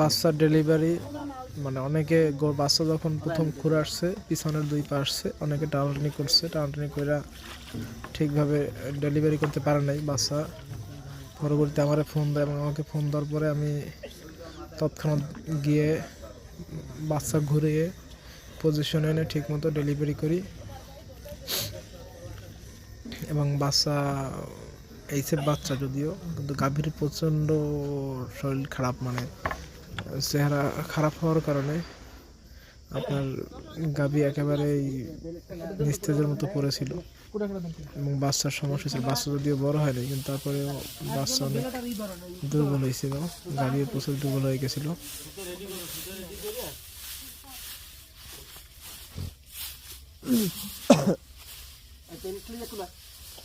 বাচ্চার ডেলিভারি মানে অনেকে বাচ্চা যখন প্রথম ঘুরে আসছে, পিছনের দুই পা আসছে, অনেকে টাউনটানি করছে টাউনটানি করে ঠিকভাবে ডেলিভারি করতে পারে নাই বাচ্চা। পরবর্তীতে আমার ফোন দেয় এবং আমাকে ফোন দেওয়ার পরে আমি তৎক্ষণাৎ গিয়ে বাচ্চা ঘুরিয়ে পজিশনে এনে ঠিকমতো ডেলিভারি করি। এবং বাচ্চা এইসব বাচ্চা যদিও, কিন্তু গাভীর প্রচণ্ড শরীর খারাপ মানে চেহারা খারাপ হওয়ার কারণে আপনার গাভী একেবারেই নিস্তেজের মতো পড়েছিল। এবং বাচ্চার সমস্যা ছিল বাচ্চা যদিও বড় হয়নি, কিন্তু তারপরেও বাচ্চা অনেক দুর্বল হয়েছিল। গাভী প্রচুর দুর্বল হয়ে গেছিল।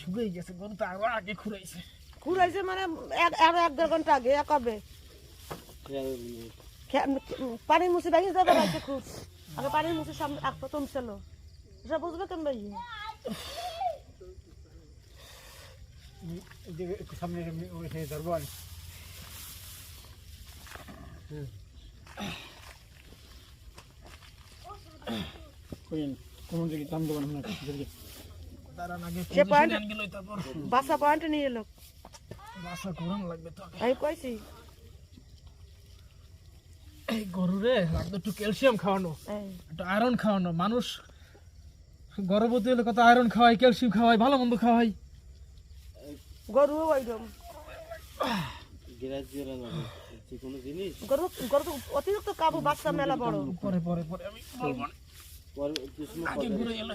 শুকিয়ে গেছে গরু তো আরও আগে খুঁড়াইছে। ঘুরাইছে মানে এক এক দেড় ঘণ্টা আগে কবে? পানির মুসি ভেঙে যাবে রাখছে খুব আগে পানির মুসির সামনে এক প্রথম ছিল। বুঝবে কেন ভাই? সামনে ধরবো কোন জায়গায় দাম দেবেন আপনার সে পয়েন্ট বাসা পয়েন্ট নিয়ে এলো। বাসা ঘোরানো লাগবে তো আমি কইছি। এই গরুরে একটু ক্যালসিয়াম খাওয়ানো একটু আয়রন খাওয়ানো। মানুষ গর্ভবতী হলে কত আয়রন খাওয়াই ক্যালসিয়াম খাওয়াই ভালো মন্দ খাওয়াই গরু ওইরকম গরু গরু অতিরিক্ত কাবু বাচ্চা মেলা বড়। পরে পরে পরে আমি বলব আগে ঘুরে এলো।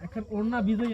এখন ওড়না বিজয়